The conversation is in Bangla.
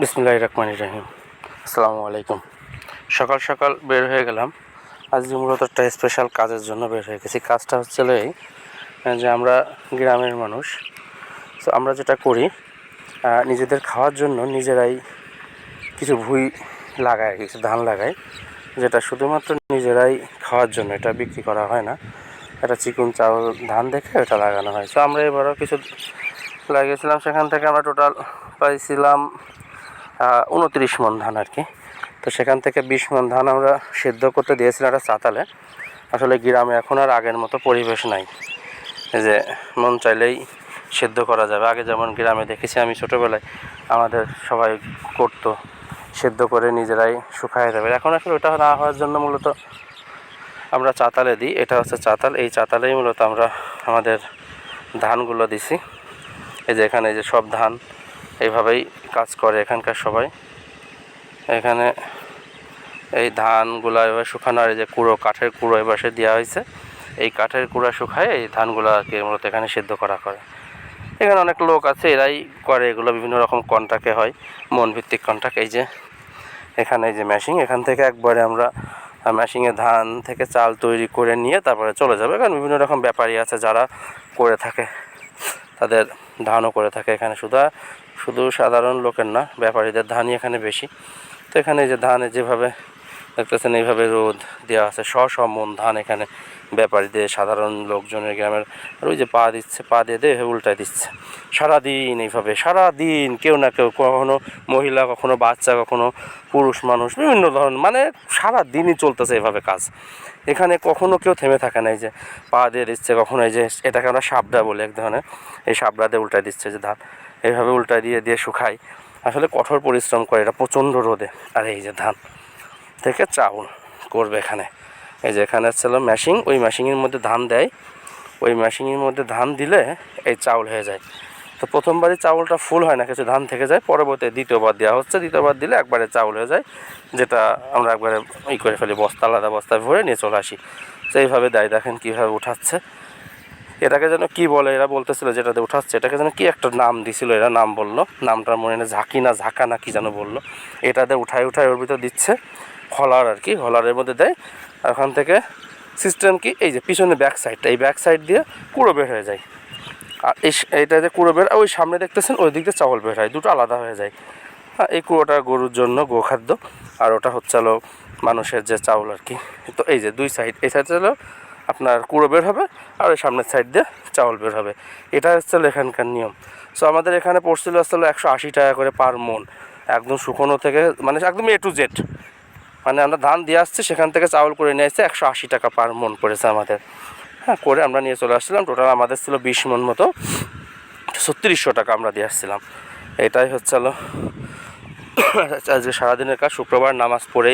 বিসমুল্লাহ রহমান রাহিম। আসসালামু আলাইকুম। সকাল সকাল বের হয়ে গেলাম। আজকে মূলত একটা স্পেশাল কাজের জন্য বের হয়ে গেছি। কাজটা হচ্ছে এই যে আমরা গ্রামের মানুষ, তো আমরা যেটা করি নিজেদের খাওয়ার জন্য নিজেরাই কিছু ভুই আর কিছু ধান লাগাই, যেটা শুধুমাত্র নিজেরাই খাওয়ার জন্য, এটা বিক্রি করা হয় না। এটা চিকুন চাউল ধান দেখে এটা লাগানো হয়। তো আমরা এবারও কিছু লাগিয়েছিলাম। সেখান থেকে আমরা টোটাল পাইছিলাম উনত্রিশ মন ধান আর কি। তো সেখান থেকে বিশ মন ধান আমরা সিদ্ধ করতে দিয়েছিলাম একটা চাতালে। আসলে গ্রামে এখন আর আগের মতো পরিবেশ নাই। যে মন চাইলেই সিদ্ধ করা যাবে। আগে যেমন গ্রামে দেখেছি আমি ছোটোবেলায় আমাদের সবাই করতো, সিদ্ধ করে নিজেরাই শুকায় দেবে এখন আসলে ওটা না হওয়ার জন্য মূলত আমরা চাতালে দিই। এটা হচ্ছে চাতাল। এই চাতালেই মূলত আমরা আমাদের ধানগুলো দিছি। এই যে এখানে যে সব ধান এইভাবেই কাজ করে এখানকার সবাই। এখানে এই ধানগুলো এবার শুকানো আর এই যে কুড়ো, কাঠের কুড়ো এবার সে দেওয়া হয়েছে। এই কাঠের কুড়া শুকায় এই ধানগুলো আর কি মূলত এখানে সিদ্ধ করা করে এখানে অনেক লোক আছে, এরাই করে, এগুলো বিভিন্ন রকম কন্ট্রাক্টে হয় মন ভিত্তিক কন্ট্রাক্ট এই যে এখানে এই যে মেশিন এখান থেকে একবারে আমরা মেশিনে ধান থেকে চাল তৈরি করে নিয়ে তারপরে চলে যাবে। কারণ বিভিন্ন রকম ব্যাপারী আছে যারা করে থাকে, তাদের ধানও করে থাকে এখানে শুধু। শুধু সাধারণ লোকের না, ব্যাপারীদের ধানই এখানে বেশি। তো এখানে যে ধানে যেভাবে দেখতেছেন, এইভাবে রোদ দেওয়া আছে শ মন ধান এখানে ব্যাপারীদের সাধারণ লোকজনের গ্রামের আর ওই যে পা দিচ্ছে, পা দিয়ে দিয়ে উল্টায় দিচ্ছে। সারাদিন এইভাবে, সারাদিন কেউ না কেউ কখনো মহিলা, কখনো বাচ্চা, কখনো পুরুষ মানুষ, বিভিন্ন ধরনের মানে সারা দিনই চলতেছে এভাবে কাজ। এখানে কখনো কেউ থেমে থাকে না, এই যে পা দিয়ে দিচ্ছে, কখনো এই যে এটাকে আমরা সাবডা বলি এক ধরনের, এই সাবডা দিয়ে উল্টায় দিচ্ছে যে ধান। এইভাবে উল্টা দিয়ে দিয়ে শুকাই আসলে কঠোর পরিশ্রম করে, এটা প্রচণ্ড রোদে। আর এই যে ধান, থেকে চাউল করবে এখানে। এই যে এখানে ছিল মেশিন ওই মেশিনের মধ্যে ধান দেয়। ওই মেশিনের মধ্যে ধান দিলে এই চাউল হয়ে যায়। তো প্রথমবারই চাউলটা ফুল হয় না, কিছু ধান থেকে যায়, পরবর্তী দ্বিতীয়বার দেওয়া হচ্ছে, দ্বিতীয়বার দিলে একবারে চাউল হয়ে যায়, যেটা আমরা একবারে ই করে ফেলি, বস্তা, আলাদা বস্তায় ভরে নিয়ে চলে আসি। তো এইভাবে দেয়, দেখেন কীভাবে উঠাচ্ছে। এটাকে যেন কি বলে, এরা বলতেছিল যেটাতে উঠাচ্ছে, এটাকে যেন কি একটা নাম দিছিল, এরা নাম বলল। নামটার মনে নেই, ঝাঁকি না, ঝাঁকা না কি যেন বলল। এটাতে উঠায় উঠায় ওর ভিতর দিচ্ছে, হলার আর কি, হলারের মধ্যে দেয়। আর ওখান থেকে সিস্টেম কি, এই যে পিছনে ব্যাক সাইডটা এই ব্যাক সাইড দিয়ে কুড়ো বের হয়ে যায়। আর এই এইটা যে কুড়ো বের ওই সামনে দেখতেছেন, ওই দিক দিয়ে চাউল বের হয়, দুটো আলাদা হয়ে যায়। হ্যাঁ এই কুড়োটা গরুর জন্য গোখাদ্য। আর ওটা হচ্ছে মানুষের যে চাউল আর কি। তো এই যে দুই সাইড এই সাইড হলো আপনার কুড়ো বের হবে আর ওই সামনের সাইড দিয়ে চাউল বের হবে। এটা হচ্ছে এখানকার নিয়ম। সো আমাদের এখানে পড়ছিল আসলে একশো আশি টাকা করে পার মন। একদম শুকনো থেকে মানে একদম এ টু জেড মানে আমরা ধান দিয়ে আসছি, সেখান থেকে চাউল করে নিয়ে আসছে, একশো আশি টাকা পার মন পড়েছে আমাদের। হ্যাঁ করে আমরা নিয়ে চলে আসছিলাম। টোটাল আমাদের ছিল বিশ মন মতো। ছত্রিশশো টাকা আমরা দিয়ে আসছিলাম। এটাই হচ্ছে আজকে সারাদিনের কাজ। শুক্রবার নামাজ পড়েই